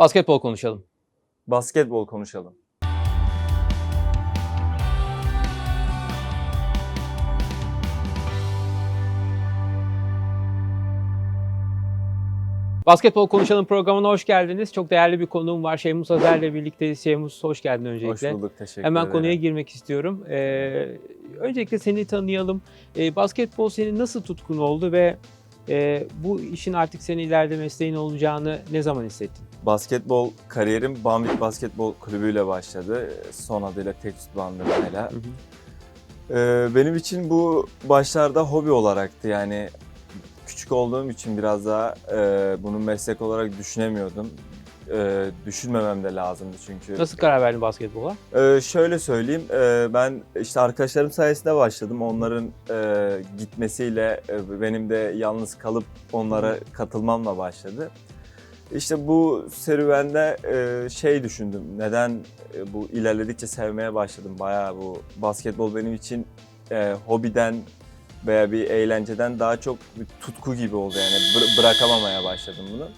Basketbol konuşalım. Basketbol konuşalım. Basketbol konuşalım programına hoş geldiniz. Çok değerli bir konuğum var. Şeymus Azer'le birlikteyiz. Şeymus hoş geldin öncelikle. Hoş bulduk, teşekkür Hemen ederim. konuya girmek istiyorum. Ee, öncelikle seni tanıyalım. Ee, basketbol senin nasıl tutkun oldu ve e, bu işin artık senin ileride mesleğin olacağını ne zaman hissettin? Basketbol kariyerim Bambit Basketbol Kulübü ile başladı. Son adıyla Tekstü Bandırma'yla. Ee, benim için bu başlarda hobi olaraktı yani küçük olduğum için biraz daha e, bunu meslek olarak düşünemiyordum. E, düşünmemem de lazımdı çünkü. Nasıl karar verdin basketbola? Ee, şöyle söyleyeyim, e, ben işte arkadaşlarım sayesinde başladım. Onların e, gitmesiyle e, benim de yalnız kalıp onlara katılmamla başladı. İşte bu serüvende e, şey düşündüm, neden e, bu ilerledikçe sevmeye başladım. Bayağı bu basketbol benim için e, hobiden veya bir eğlenceden daha çok bir tutku gibi oldu yani Bır- bırakamamaya başladım bunu.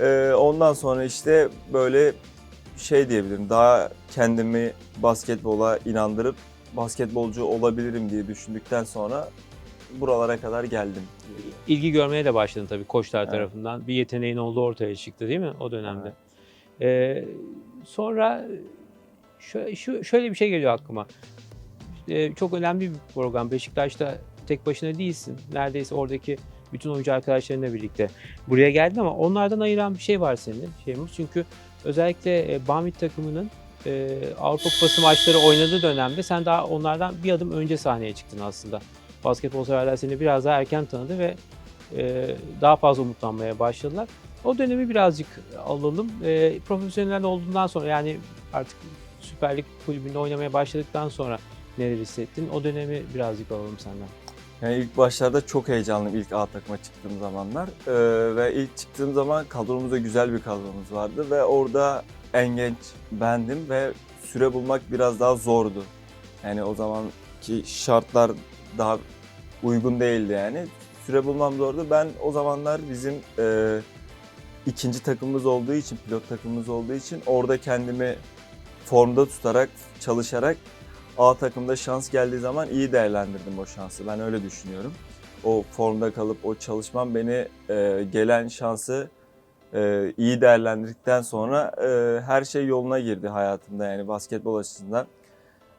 E, ondan sonra işte böyle şey diyebilirim. Daha kendimi basketbola inandırıp basketbolcu olabilirim diye düşündükten sonra buralara kadar geldim. İlgi görmeye de başladın tabii koçlar Evet. tarafından. Bir yeteneğin olduğu ortaya çıktı değil mi o dönemde? Ee, sonra şö- şu, şöyle bir şey geliyor aklıma. Ee, çok önemli bir program. Beşiktaş'ta tek başına değilsin. Neredeyse oradaki bütün oyuncu arkadaşlarınla birlikte buraya geldin ama onlardan ayıran bir şey var senin Şeymus. Çünkü özellikle e, Bamit takımının e, Avrupa Kupası maçları oynadığı dönemde sen daha onlardan bir adım önce sahneye çıktın aslında. Basketbol severler seni biraz daha erken tanıdı ve e, daha fazla umutlanmaya başladılar. O dönemi birazcık alalım. E, profesyonel olduğundan sonra yani artık Süper Lig kulübünde oynamaya başladıktan sonra neler hissettin? O dönemi birazcık alalım senden. Yani ilk başlarda çok heyecanlıyım ilk A takıma çıktığım zamanlar. Ee, ve ilk çıktığım zaman kadromuzda güzel bir kadromuz vardı ve orada en genç bendim ve süre bulmak biraz daha zordu. Yani o zamanki şartlar daha uygun değildi yani. Süre bulmam zordu. Ben o zamanlar bizim e, ikinci takımımız olduğu için, pilot takımımız olduğu için orada kendimi formda tutarak, çalışarak A takımda şans geldiği zaman iyi değerlendirdim o şansı. Ben öyle düşünüyorum. O formda kalıp o çalışmam beni e, gelen şansı e, iyi değerlendirdikten sonra e, her şey yoluna girdi hayatımda yani basketbol açısından.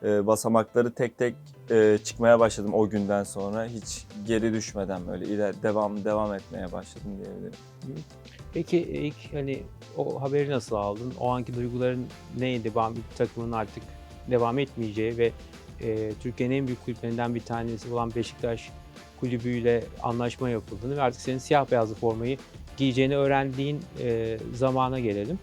E, basamakları tek tek e, çıkmaya başladım o günden sonra. Hiç geri düşmeden böyle iler devam devam etmeye başladım diyebilirim. Peki ilk hani o haberi nasıl aldın? O anki duyguların neydi? Bambi takımının artık devam etmeyeceği ve e, Türkiye'nin en büyük kulüplerinden bir tanesi olan Beşiktaş kulübüyle anlaşma yapıldığını ve artık senin siyah beyazlı formayı giyeceğini öğrendiğin e, zamana gelelim.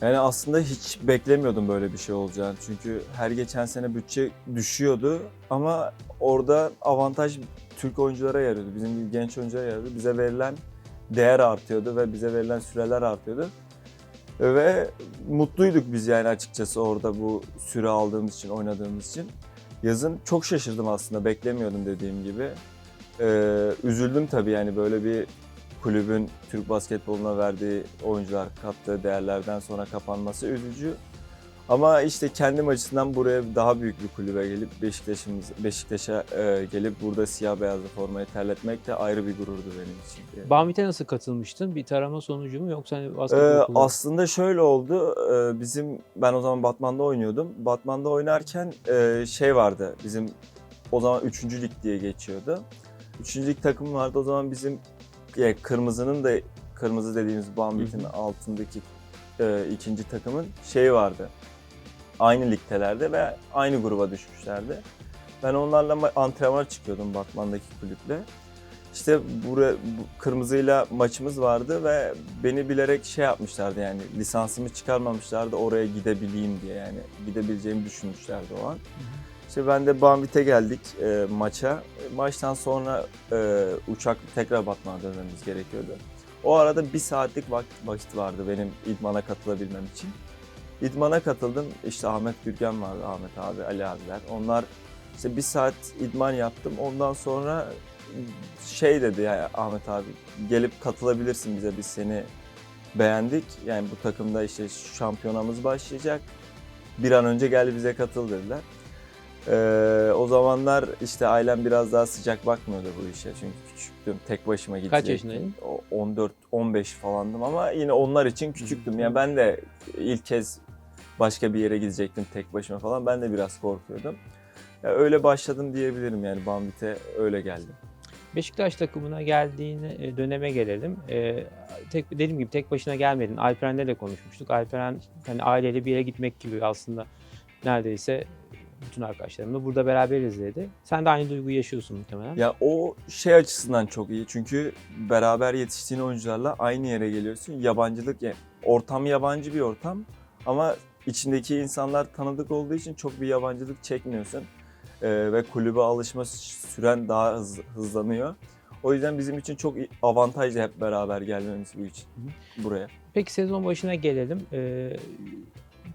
Yani aslında hiç beklemiyordum böyle bir şey olacağını. Çünkü her geçen sene bütçe düşüyordu ama orada avantaj Türk oyunculara yarıyordu. Bizim genç oyunculara yarıyordu. Bize verilen değer artıyordu ve bize verilen süreler artıyordu. Ve mutluyduk biz yani açıkçası orada bu süre aldığımız için, oynadığımız için. Yazın çok şaşırdım aslında, beklemiyordum dediğim gibi. Ee, üzüldüm tabii yani böyle bir kulübün Türk basketboluna verdiği oyuncular kattığı değerlerden sonra kapanması üzücü. Ama işte kendim açısından buraya daha büyük bir kulübe gelip Beşiktaş'ımız Beşiktaş'a e, gelip burada siyah beyazlı formayı terletmek de ayrı bir gururdu benim için. Bambi'te nasıl katılmıştın? Bir tarama sonucu mu yoksa hani Ee, basketbol aslında şöyle oldu. Ee, bizim ben o zaman Batman'da oynuyordum. Batman'da oynarken e, şey vardı. Bizim o zaman 3. lig diye geçiyordu. 3. lig takımı vardı. O zaman bizim e, kırmızının da kırmızı dediğimiz hı. altındaki e, ikinci takımın şeyi vardı. Aynı ligtelerde ve aynı gruba düşmüşlerdi. Ben onlarla ma- antrenmana çıkıyordum Batman'daki kulüple. İşte buraya bu kırmızıyla maçımız vardı ve beni bilerek şey yapmışlardı yani lisansımı çıkarmamışlardı oraya gidebileyim diye yani gidebileceğimi düşünmüşlerdi o an. İşte ben de Bambit'e geldik e, maça. E, maçtan sonra e, uçak tekrar Batman'a dönmemiz gerekiyordu. O arada bir saatlik vakit, vakit vardı benim idmana katılabilmem için. İdmana katıldım. İşte Ahmet Gürgen vardı, Ahmet abi, Ali abiler. Onlar işte bir saat idman yaptım. Ondan sonra şey dedi ya Ahmet abi gelip katılabilirsin bize biz seni beğendik. Yani bu takımda işte şampiyonamız başlayacak. Bir an önce gel bize katıl dediler. Ee, o zamanlar işte ailem biraz daha sıcak bakmıyordu bu işe çünkü küçüktüm tek başıma gidecektim. yaşındaydın? O- 14 15 falandım ama yine onlar için küçüktüm. Yani ben de ilk kez başka bir yere gidecektim tek başıma falan. Ben de biraz korkuyordum. Ya öyle başladım diyebilirim yani Bambit'e öyle geldim. Beşiktaş takımına geldiğin e, döneme gelelim. E, tek dediğim gibi tek başına gelmedin. Alperen'le de konuşmuştuk. Alperen hani aileyle bir yere gitmek gibi aslında neredeyse bütün arkadaşlarımla burada beraberiz dedi. Sen de aynı duyguyu yaşıyorsun muhtemelen. Ya o şey açısından çok iyi çünkü beraber yetiştiğin oyuncularla aynı yere geliyorsun. Yabancılık, ortam yabancı bir ortam ama içindeki insanlar tanıdık olduğu için çok bir yabancılık çekmiyorsun. Ee, ve kulübe alışma süren daha hız- hızlanıyor. O yüzden bizim için çok avantajlı hep beraber gelmemiz bu için buraya. Peki sezon başına gelelim. E,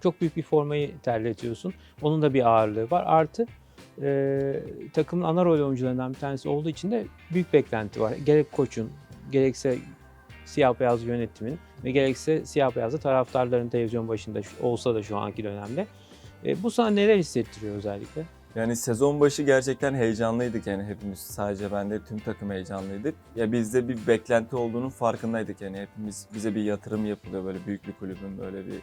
çok büyük bir formayı terletiyorsun. Onun da bir ağırlığı var. Artı e, takımın ana rol oyuncularından bir tanesi olduğu için de büyük beklenti var. Gerek koçun, gerekse siyah beyaz yönetimin ve gerekse siyah beyazlı taraftarların televizyon başında olsa da şu anki dönemde. E, bu sana neler hissettiriyor özellikle? Yani sezon başı gerçekten heyecanlıydık yani hepimiz. Sadece ben de tüm takım heyecanlıydık. Ya bizde bir beklenti olduğunun farkındaydık yani hepimiz bize bir yatırım yapılıyor böyle büyük bir kulübün böyle bir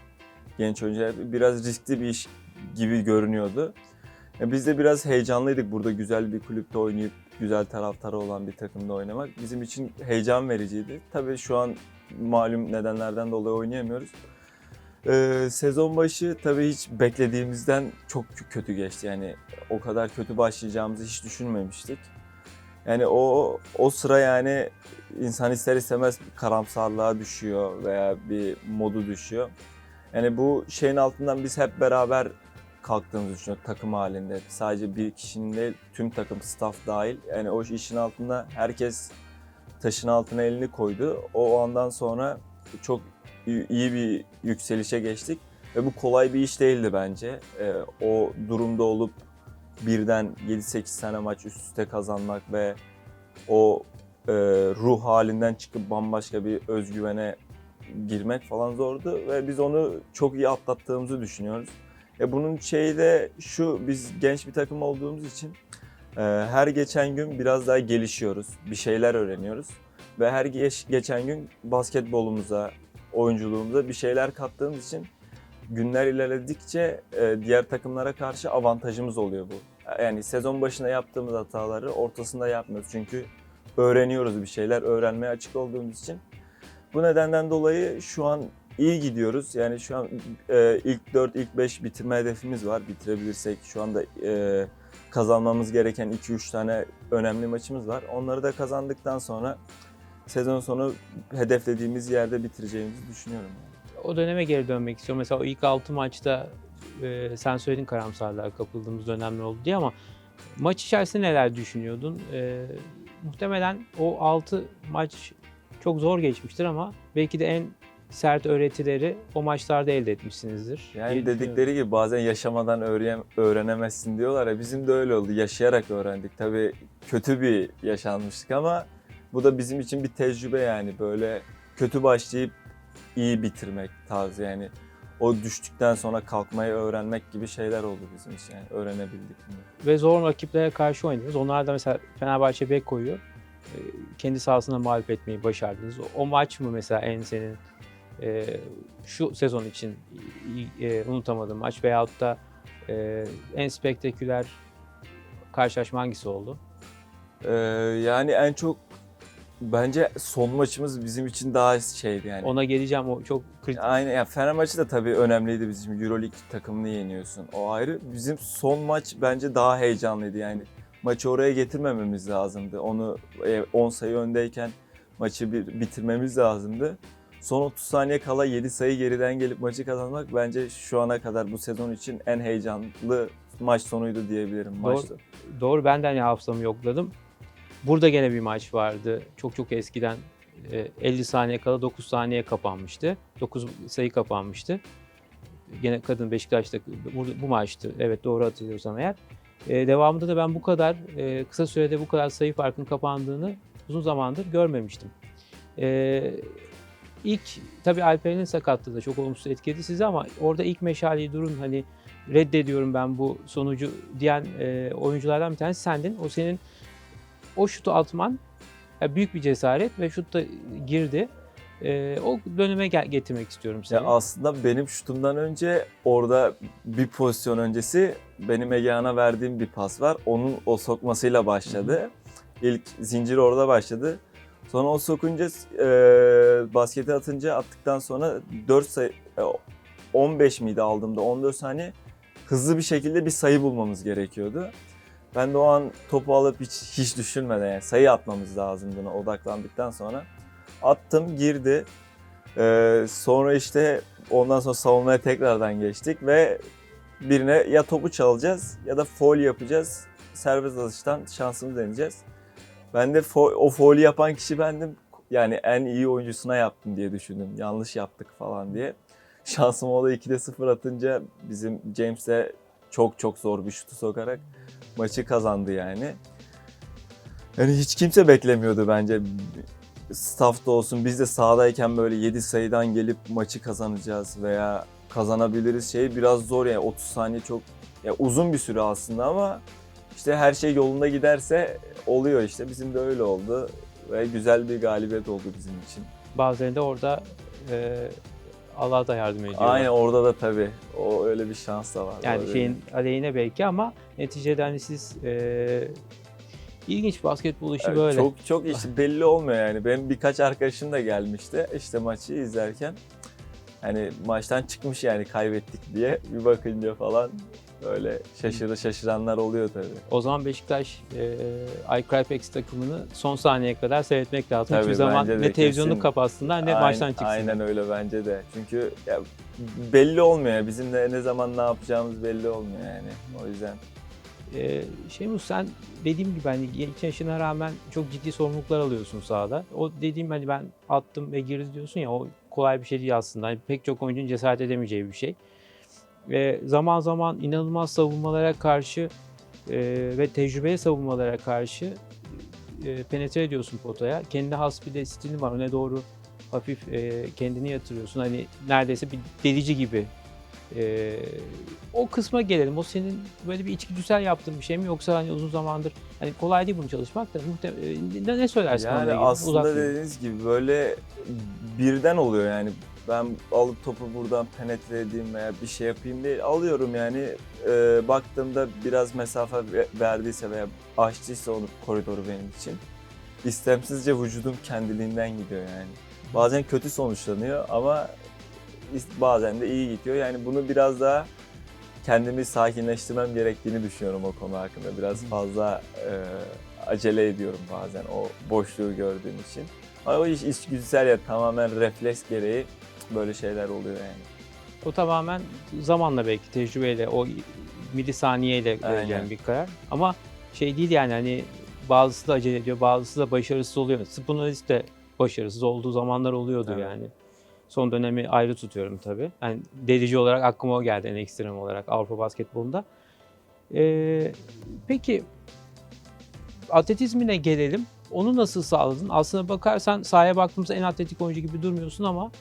genç oyuncu biraz riskli bir iş gibi görünüyordu. Ya biz de biraz heyecanlıydık burada güzel bir kulüpte oynayıp güzel taraftarı olan bir takımda oynamak bizim için heyecan vericiydi. Tabii şu an malum nedenlerden dolayı oynayamıyoruz. Ee, sezon başı tabii hiç beklediğimizden çok kötü geçti. Yani o kadar kötü başlayacağımızı hiç düşünmemiştik. Yani o o sıra yani insan ister istemez karamsarlığa düşüyor veya bir modu düşüyor. Yani bu şeyin altından biz hep beraber kalktığımızı düşünüyoruz takım halinde. Sadece bir kişinin değil tüm takım staff dahil. Yani o işin altında herkes taşın altına elini koydu. O andan sonra çok iyi bir yükselişe geçtik. Ve bu kolay bir iş değildi bence. Ee, o durumda olup birden 7-8 tane maç üst üste kazanmak ve o e, ruh halinden çıkıp bambaşka bir özgüvene girmek falan zordu ve biz onu çok iyi atlattığımızı düşünüyoruz. E bunun şeyi de şu biz genç bir takım olduğumuz için e, her geçen gün biraz daha gelişiyoruz. Bir şeyler öğreniyoruz ve her geç, geçen gün basketbolumuza, oyunculuğumuza bir şeyler kattığımız için günler ilerledikçe e, diğer takımlara karşı avantajımız oluyor bu. Yani sezon başında yaptığımız hataları ortasında yapmıyoruz çünkü öğreniyoruz bir şeyler, öğrenmeye açık olduğumuz için. Bu nedenden dolayı şu an iyi gidiyoruz. Yani şu an e, ilk 4, ilk 5 bitirme hedefimiz var. Bitirebilirsek şu anda e, kazanmamız gereken 2-3 tane önemli maçımız var. Onları da kazandıktan sonra sezon sonu hedeflediğimiz yerde bitireceğimizi düşünüyorum. Yani. O döneme geri dönmek istiyorum. Mesela o ilk 6 maçta e, sen söyledin karamsarlığa kapıldığımız dönemler oldu diye ama maç içerisinde neler düşünüyordun? E, muhtemelen o 6 maç çok zor geçmiştir ama belki de en sert öğretileri o maçlarda elde etmişsinizdir. Yani dedikleri gibi bazen yaşamadan öğren öğrenemezsin diyorlar ya bizim de öyle oldu. Yaşayarak öğrendik. Tabii kötü bir yaşanmıştık ama bu da bizim için bir tecrübe yani böyle kötü başlayıp iyi bitirmek tarzı yani. O düştükten sonra kalkmayı öğrenmek gibi şeyler oldu bizim için yani öğrenebildik. Ve zor rakiplere karşı oynadınız. Onlar da mesela Fenerbahçe bek koyuyor. E, kendi sahasına mağlup etmeyi başardınız. O maç mı mesela en senin e, şu sezon için e, unutamadığın maç veyahut da e, en spektaküler karşılaşma hangisi oldu? Ee, yani en çok bence son maçımız bizim için daha şeydi yani. Ona geleceğim o çok kritik. Aynen ya Fener maçı da tabii önemliydi bizim Euroleague takımını yeniyorsun. O ayrı. Bizim son maç bence daha heyecanlıydı yani. Maçı oraya getirmememiz lazımdı. Onu e, 10 sayı öndeyken maçı bir, bitirmemiz lazımdı. Son 30 saniye kala 7 sayı geriden gelip maçı kazanmak bence şu ana kadar bu sezon için en heyecanlı maç sonuydu diyebilirim Doğru. maçta. Doğru ben de hani hafızamı yokladım. Burada gene bir maç vardı. Çok çok eskiden e, 50 saniye kala 9 saniye kapanmıştı. 9 sayı kapanmıştı. Gene kadın Beşiktaş'ta bu, bu maçtı. Evet doğru hatırlıyorsam eğer. E, devamında da ben bu kadar e, kısa sürede bu kadar sayı farkının kapandığını uzun zamandır görmemiştim. E, ilk tabii Alper'in sakatlığı da çok olumsuz etkiledi sizi ama orada ilk meşaleyi durun hani reddediyorum ben bu sonucu diyen e, oyunculardan bir tanesi sendin. O senin o şutu atman ya büyük bir cesaret ve şut da girdi. E, o döneme gel- getirmek istiyorum seni. Ya aslında benim şutumdan önce orada bir pozisyon öncesi benim Egehan'a verdiğim bir pas var. Onun o sokmasıyla başladı. İlk zincir orada başladı. Sonra o sokunca e, basketi atınca attıktan sonra 4 sayı e, 15 miydi aldığımda 14 saniye hızlı bir şekilde bir sayı bulmamız gerekiyordu. Ben de o an topu alıp hiç, hiç düşünmeden yani sayı atmamız lazımdı buna odaklandıktan sonra. Attım girdi. Ee, sonra işte ondan sonra savunmaya tekrardan geçtik ve birine ya topu çalacağız ya da foul yapacağız. Serbest atıştan şansımızı deneyeceğiz. Ben de fo- o foul'ü yapan kişi bendim. Yani en iyi oyuncusuna yaptım diye düşündüm. Yanlış yaptık falan diye. Şansım o da 2'de 0 atınca bizim James de çok çok zor bir şutu sokarak maçı kazandı yani. Yani hiç kimse beklemiyordu bence. Staff'ta olsun biz de sahadayken böyle 7 sayıdan gelip maçı kazanacağız veya kazanabiliriz şey biraz zor yani 30 saniye çok ya uzun bir süre aslında ama işte her şey yolunda giderse oluyor işte bizim de öyle oldu ve güzel bir galibiyet oldu bizim için. Bazen de orada e, Allah da yardım ediyor. Aynen orada da tabii o öyle bir şans da var. Yani Öyle. şeyin aleyhine belki ama neticede hani siz e, ilginç basketbol işi Yani böyle. Çok çok iş belli olmuyor yani. Benim birkaç arkadaşım da gelmişti işte maçı izlerken. Hani maçtan çıkmış yani kaybettik diye bir bakınca falan böyle şaşırı şaşıranlar oluyor tabii. O zaman Beşiktaş e, iCrypex takımını son saniyeye kadar seyretmek lazım. Tabii, Hiçbir zaman ne televizyonu kesin. kapatsınlar ne Aynen- maçtan çıksınlar. Aynen öyle bence de. Çünkü ya belli olmuyor. Bizim de ne zaman ne yapacağımız belli olmuyor yani. O yüzden. Ee, Şemus sen dediğim gibi hani genç yaşına rağmen çok ciddi sorumluluklar alıyorsun sahada. O dediğim hani ben attım ve girdi diyorsun ya o kolay bir şey değil aslında. Hani pek çok oyuncunun cesaret edemeyeceği bir şey. Ve zaman zaman inanılmaz savunmalara karşı e, ve tecrübeli savunmalara karşı e, penetre ediyorsun potaya. Kendi has bir de stilin var. Öne doğru hafif e, kendini yatırıyorsun. Hani neredeyse bir delici gibi ee, o kısma gelelim. O senin böyle bir içgüdüsel yaptığın bir şey mi yoksa hani uzun zamandır hani kolay değil bunu çalışmak da muhtemelen ne, söylersin Yani aslında Uzak dediğiniz gibi böyle birden oluyor yani. Ben alıp topu buradan penetre edeyim veya bir şey yapayım değil. Alıyorum yani. Ee, baktığımda biraz mesafe ve- verdiyse veya açtıysa onu koridoru benim için. istemsizce vücudum kendiliğinden gidiyor yani. Bazen kötü sonuçlanıyor ama bazen de iyi gidiyor. Yani bunu biraz daha kendimi sakinleştirmem gerektiğini düşünüyorum o konu hakkında. Biraz fazla e, acele ediyorum bazen o boşluğu gördüğüm için. Ama o iş içgüdüsel ya tamamen refleks gereği böyle şeyler oluyor yani. O tamamen zamanla belki tecrübeyle o milisaniyeyle Aynen. bir karar. Ama şey değil yani hani bazısı da acele ediyor, bazısı da başarısız oluyor. Spunalist de başarısız olduğu zamanlar oluyordu Evet. yani. Son dönemi ayrı tutuyorum tabii. Yani delici olarak aklıma o geldi en ekstrem olarak Avrupa basketbolunda. Ee, peki atletizmine gelelim. Onu nasıl sağladın? Aslına bakarsan sahaya baktığımızda en atletik oyuncu gibi durmuyorsun ama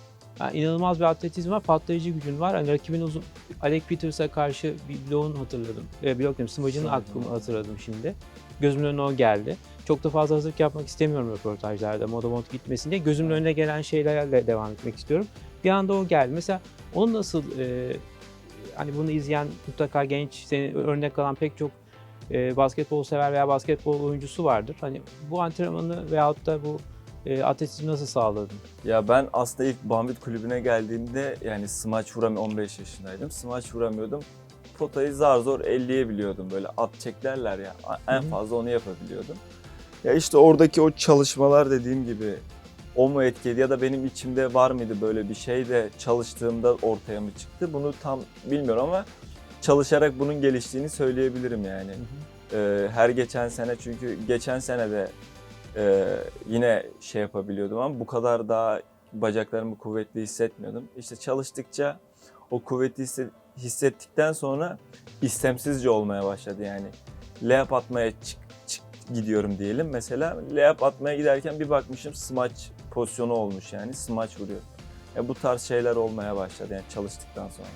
yani inanılmaz bir atletizm var, patlayıcı gücün var. Hani rakibin uzun Alec Peters'a karşı bir bloğunu hatırladım. E, blok dedim, smacını Smacını. aklımı hatırladım şimdi. Gözümün önüne o geldi. Çok da fazla hazırlık yapmak istemiyorum röportajlarda moda mod gitmesin diye. Gözümün önüne gelen şeylerle devam etmek istiyorum. Bir anda o geldi. Mesela onu nasıl e, hani bunu izleyen mutlaka genç seni örnek alan pek çok e, basketbol sever veya basketbol oyuncusu vardır. Hani bu antrenmanı veyahut da bu e, atletizmi nasıl sağladın? Ya ben aslında ilk Bambit kulübüne geldiğimde yani smaç vuramıyordum 15 yaşındaydım. Smaç vuramıyordum. Potayı zar zor elleyebiliyordum. Böyle at çeklerler ya. En fazla onu yapabiliyordum. Ya işte oradaki o çalışmalar dediğim gibi o mu etkiledi ya da benim içimde var mıydı böyle bir şey de çalıştığımda ortaya mı çıktı? Bunu tam bilmiyorum ama çalışarak bunun geliştiğini söyleyebilirim yani. Ee, her geçen sene çünkü geçen sene de e, yine şey yapabiliyordum ama bu kadar daha bacaklarımı kuvvetli hissetmiyordum. İşte çalıştıkça o kuvveti hisse- hissettikten sonra istemsizce olmaya başladı yani. Layup atmaya çık gidiyorum diyelim mesela. Layup atmaya giderken bir bakmışım smaç pozisyonu olmuş yani smaç vuruyor. Ya bu tarz şeyler olmaya başladı yani çalıştıktan sonra.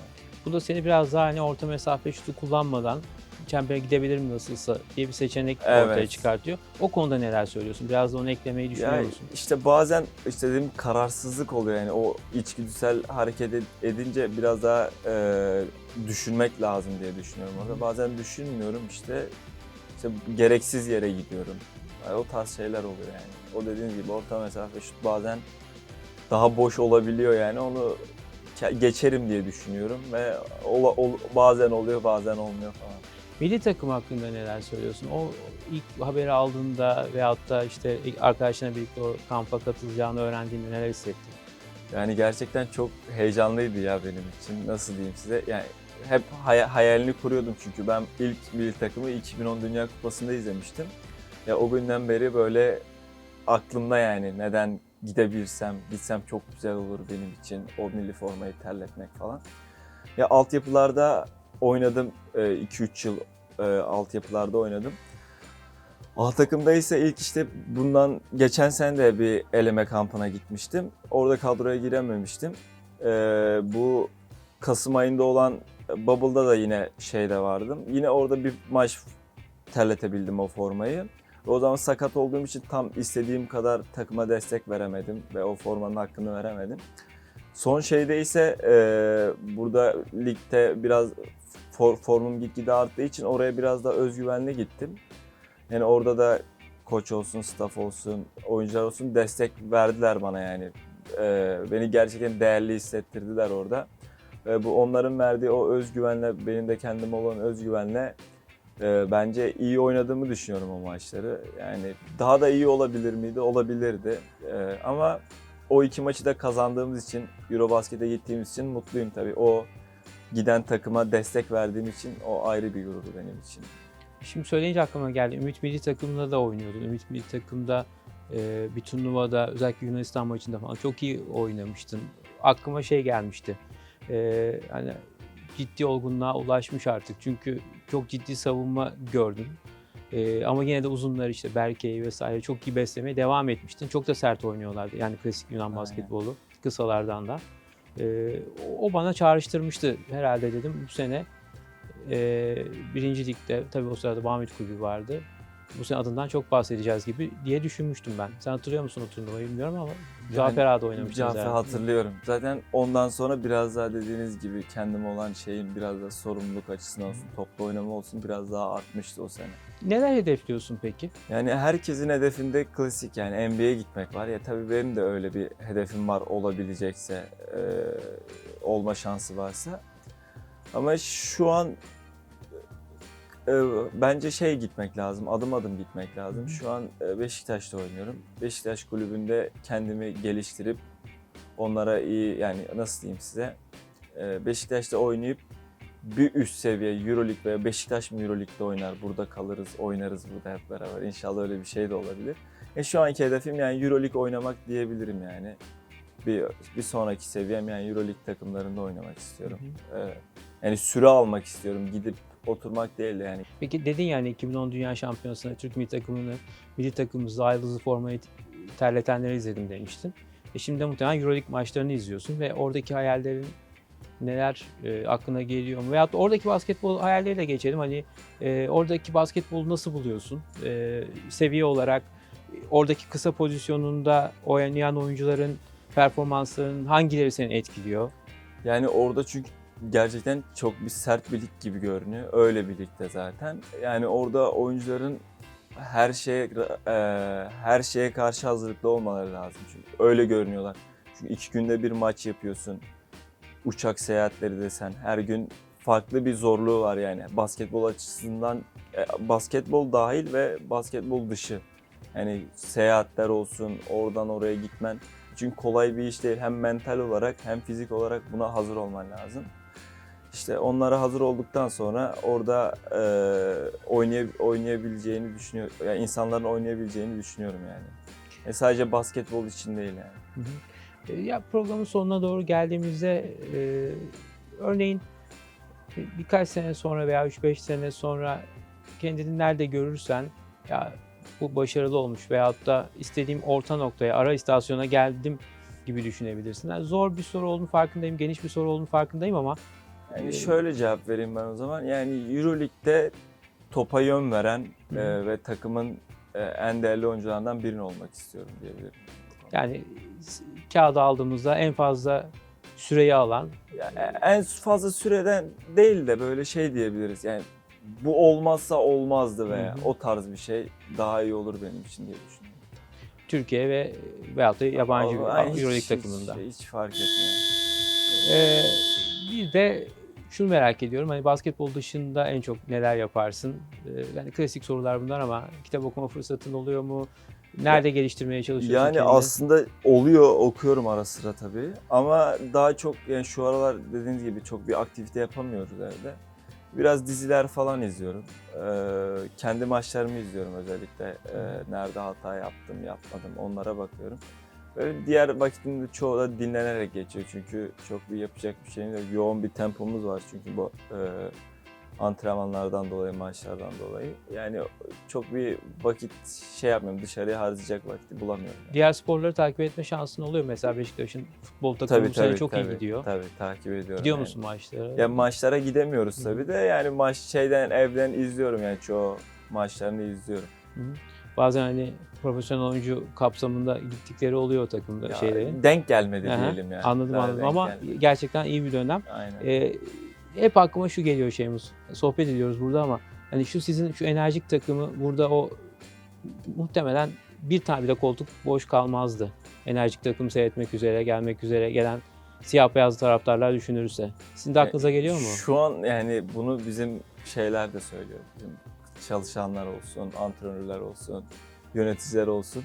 Bu da seni biraz daha hani orta mesafe şutu kullanmadan çembere gidebilirim nasılsa diye bir seçenek ortaya Evet. çıkartıyor. O konuda neler söylüyorsun? Biraz da onu eklemeyi düşünüyor Yani musun? işte bazen işte dediğim kararsızlık oluyor yani o içgüdüsel hareket ed- edince biraz daha e, düşünmek lazım diye düşünüyorum orada. Bazen düşünmüyorum işte işte gereksiz yere gidiyorum. Yani o tarz şeyler oluyor yani. O dediğiniz gibi orta mesafe şut bazen daha boş olabiliyor yani onu geçerim diye düşünüyorum ve ola- ol- bazen oluyor bazen olmuyor falan. Milli takım hakkında neler söylüyorsun? O ilk haberi aldığında veyahut da işte ilk arkadaşlarına birlikte o kampa katılacağını öğrendiğinde neler hissettin? Yani gerçekten çok heyecanlıydı ya benim için. Nasıl diyeyim size? Yani hep hay- hayalini kuruyordum çünkü ben ilk milli takımı 2010 Dünya Kupası'nda izlemiştim. Ya o günden beri böyle aklımda yani neden gidebilsem, gitsem çok güzel olur benim için o milli formayı terletmek falan. Ya altyapılarda oynadım 2-3 yıl e, altyapılarda oynadım. A takımda ise ilk işte bundan geçen sene de bir eleme kampına gitmiştim. Orada kadroya girememiştim. Ee, bu Kasım ayında olan Bubble'da da yine şeyde vardım. Yine orada bir maç terletebildim o formayı. O zaman sakat olduğum için tam istediğim kadar takıma destek veremedim ve o formanın hakkını veremedim. Son şeyde ise e, burada ligde biraz for, formum gitgide arttığı için oraya biraz da özgüvenli gittim. Yani orada da koç olsun, staff olsun, oyuncular olsun destek verdiler bana yani. Ee, beni gerçekten değerli hissettirdiler orada. Ve bu onların verdiği o özgüvenle, benim de kendime olan özgüvenle e, bence iyi oynadığımı düşünüyorum o maçları. Yani daha da iyi olabilir miydi? Olabilirdi. Ee, ama o iki maçı da kazandığımız için, Eurobasket'e gittiğimiz için mutluyum tabii. O giden takıma destek verdiğim için o ayrı bir gurur benim için. Şimdi söyleyince aklıma geldi. Ümit Milli Takım'da da oynuyordun. Ümit Milli Takım'da e, bir turnuvada özellikle Yunanistan maçında falan çok iyi oynamıştın. Aklıma şey gelmişti. E, hani ciddi olgunluğa ulaşmış artık. Çünkü çok ciddi savunma gördüm. E, ama yine de uzunlar işte Berke'yi vesaire çok iyi beslemeye devam etmiştin. Çok da sert oynuyorlardı. Yani klasik Yunan Aynen. basketbolu kısalardan da. E, o bana çağrıştırmıştı herhalde dedim bu sene e, birinci ligde tabii o sırada Bahmet Kulübü vardı. Bu sene adından çok bahsedeceğiz gibi diye düşünmüştüm ben. Sen hatırlıyor musun o turnuvayı bilmiyorum ama Cafer Ağa'da oynamıştınız Cafer herhalde. hatırlıyorum. Zaten ondan sonra biraz daha dediğiniz gibi kendime olan şeyin biraz da sorumluluk açısından olsun, toplu oynama olsun biraz daha artmıştı o sene. Neler hedefliyorsun peki? Yani herkesin hedefinde klasik yani NBA'ye gitmek var. Ya tabii benim de öyle bir hedefim var olabilecekse, e, olma şansı varsa. Ama şu an e, bence şey gitmek lazım, adım adım gitmek lazım. Şu an e, Beşiktaş'ta oynuyorum. Beşiktaş kulübünde kendimi geliştirip onlara iyi yani nasıl diyeyim size e, Beşiktaş'ta oynayıp bir üst seviye Euroleague veya Beşiktaş mı Euroleague'de oynar, burada kalırız, oynarız burada hep beraber. İnşallah öyle bir şey de olabilir. E şu anki hedefim yani Euroleague oynamak diyebilirim yani. Bir, bir sonraki seviyem yani Euroleague takımlarında oynamak istiyorum. Evet. Yani süre almak istiyorum. Gidip oturmak değil de yani. Peki dedin yani 2010 Dünya Şampiyonası'nda Türk milli takımını, milli takımımızda ayrılığı formayı terletenleri izledim demiştin. E şimdi de muhtemelen Euroleague maçlarını izliyorsun ve oradaki hayallerin neler e, aklına geliyor mu? Veyahut da oradaki basketbol hayalleriyle geçelim. Hani e, oradaki basketbolu nasıl buluyorsun? E, seviye olarak oradaki kısa pozisyonunda oynayan oyuncuların performanslarının hangileri seni etkiliyor? Yani orada çünkü gerçekten çok bir sert bir lig gibi görünüyor. Öyle bir ligde zaten. Yani orada oyuncuların her şeye e, her şeye karşı hazırlıklı olmaları lazım çünkü öyle görünüyorlar. Çünkü iki günde bir maç yapıyorsun. Uçak seyahatleri desen her gün farklı bir zorluğu var yani basketbol açısından e, basketbol dahil ve basketbol dışı. Yani seyahatler olsun, oradan oraya gitmen. Çünkü kolay bir iş değil. Hem mental olarak hem fizik olarak buna hazır olman lazım. İşte onlara hazır olduktan sonra orada e, oynay oynayabileceğini düşünüyorum. Yani insanların oynayabileceğini düşünüyorum yani. E sadece basketbol için değil yani. Hı hı. E, Ya programın sonuna doğru geldiğimizde e, örneğin bir- birkaç sene sonra veya 3-5 sene sonra kendini nerede görürsen ya bu başarılı olmuş veyahut da istediğim orta noktaya, ara istasyona geldim gibi düşünebilirsin. Yani zor bir soru olduğunu farkındayım, geniş bir soru olduğunu farkındayım ama Yani şöyle cevap vereyim ben o zaman. Yani Euroleague'de topa yön veren Hı. e, ve takımın e, en değerli oyuncularından birini olmak istiyorum diyebilirim. yani kağıda aldığımızda en fazla süreyi alan, Yani en fazla süreden değil de böyle şey diyebiliriz. Yani bu olmazsa olmazdı ve Hı hı. o tarz bir şey daha iyi olur benim için diye düşünüyorum. Türkiye ve veyahut da yabancı hiç- Euroleague hiç- takımında. Hiç, fark etmiyor. Ee, bir de şunu merak ediyorum. Hani basketbol dışında en çok neler yaparsın? Ee, yani klasik sorular bunlar ama kitap okuma fırsatın oluyor mu? Nerede geliştirmeye çalışıyorsun Yani kendini? aslında oluyor okuyorum ara sıra tabii ama daha çok yani şu aralar dediğiniz gibi çok bir aktivite yapamıyoruz evde. Biraz diziler falan izliyorum. Ee, kendi maçlarımı izliyorum özellikle. Ee, nerede hata yaptım, yapmadım onlara bakıyorum. Böyle diğer vakitin çoğu da dinlenerek geçiyor çünkü çok bir yapacak bir şeyim yok. Yoğun bir tempomuz var çünkü bu e, antrenmanlardan dolayı, maçlardan dolayı. Yani çok bir vakit şey yapmıyorum, dışarıya harcayacak vakti bulamıyorum. yani. Diğer sporları takip etme şansın oluyor? Mesela Beşiktaş'ın futbol takımı bu sene çok iyi gidiyor. Tabii takip ediyorum. Gidiyor yani. musun maçlara? Ya maçlara gidemiyoruz tabii de yani maç şeyden evden izliyorum yani çoğu maçlarını izliyorum. Bazen hani profesyonel oyuncu kapsamında gittikleri oluyor takımda Ya, şeylerin. denk gelmedi Aha, diyelim yani. Anladım Daha anladım ama gelmedi. gerçekten iyi bir dönem. Aynen. Ee, hep aklıma şu geliyor şeyimiz. Sohbet ediyoruz burada ama hani şu sizin şu enerjik takımı burada o muhtemelen bir tane bile koltuk boş kalmazdı. Enerjik takım seyretmek üzere, gelmek üzere gelen siyah beyaz taraftarlar düşünürse. Sizin de aklınıza geliyor mu? Şu an yani bunu bizim şeyler de söylüyor. Bizim çalışanlar olsun, antrenörler olsun, yöneticiler olsun.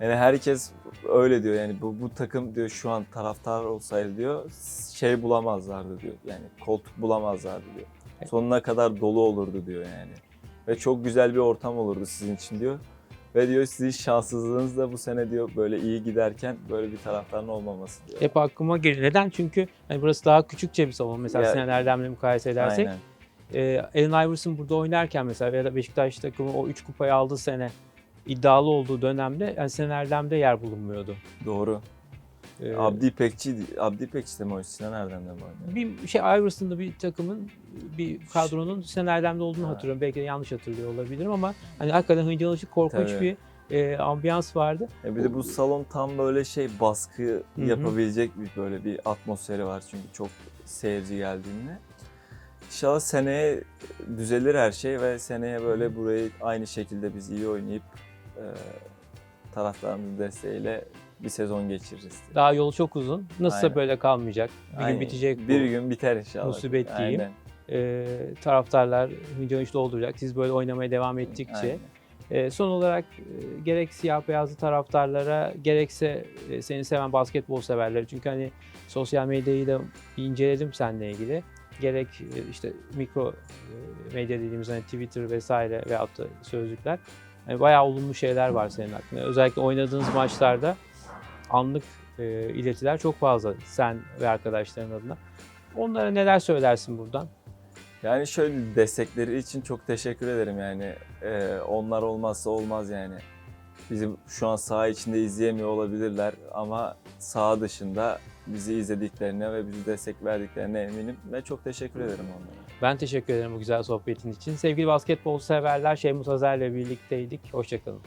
Yani herkes öyle diyor yani bu, bu takım diyor şu an taraftar olsaydı diyor şey bulamazlardı diyor. Yani koltuk bulamazlardı diyor. Sonuna kadar dolu olurdu diyor yani. Ve çok güzel bir ortam olurdu sizin için diyor. Ve diyor sizin şanssızlığınız da bu sene diyor böyle iyi giderken böyle bir taraftarın olmaması diyor. Hep aklıma geliyor. Neden? Çünkü hani burası daha küçükçe bir salon. Mesela Ya- Sinan Erdem'le mukayese edersek. Aynen. Ee, Allen Iverson burada oynarken mesela ya da Beşiktaş takımı o 3 kupayı aldığı sene iddialı olduğu dönemde yani Sinan Erdem'de yer bulunmuyordu. Doğru. Ee, Abdi İpekçi, Abdi İpekçi de mi o? Sinan Erdem'de mi oynuyor? bir şey Iverson'da bir takımın bir kadronun Sinan Erdem'de olduğunu Ha. hatırlıyorum. Belki de yanlış hatırlıyor olabilirim ama hani hakikaten hıncıl korkunç Tabii. bir e, ambiyans vardı. E bir de bu salon tam böyle şey baskı hı. yapabilecek bir böyle bir atmosferi var çünkü çok seyirci geldiğinde. İnşallah seneye düzelir her şey ve seneye böyle burayı aynı şekilde biz iyi oynayıp e, taraftarımızın desteğiyle bir sezon geçiririz. diye. Daha yol çok uzun. Nasılsa Aynen. böyle kalmayacak. Bir Aynen. gün bitecek bu. Bir gün biter inşallah. musibet diyeyim. E, taraftarlar hıncıl hıncıl dolduracak. Siz böyle oynamaya devam ettikçe. Aynen. E, son olarak e, gerek siyah beyazlı taraftarlara gerekse e, seni seven basketbol severleri çünkü hani sosyal medyayı da bir inceledim seninle ilgili. Gerek e, işte mikro e, medya dediğimiz hani Twitter vesaire veyahut da sözlükler. Hani bayağı olumlu şeyler var senin hakkında. Özellikle oynadığınız maçlarda anlık e, iletiler çok fazla sen ve arkadaşların adına. Onlara neler söylersin buradan? Yani şöyle destekleri için çok teşekkür ederim yani. Ee, onlar olmazsa olmaz yani. Bizi şu an saha içinde izleyemiyor olabilirler ama saha dışında bizi izlediklerine ve bizi destek verdiklerine eminim ve çok teşekkür ederim onlara. Ben teşekkür ederim bu güzel sohbetin için. Sevgili basketbol severler Şeymus Azer'le birlikteydik. Hoşçakalın.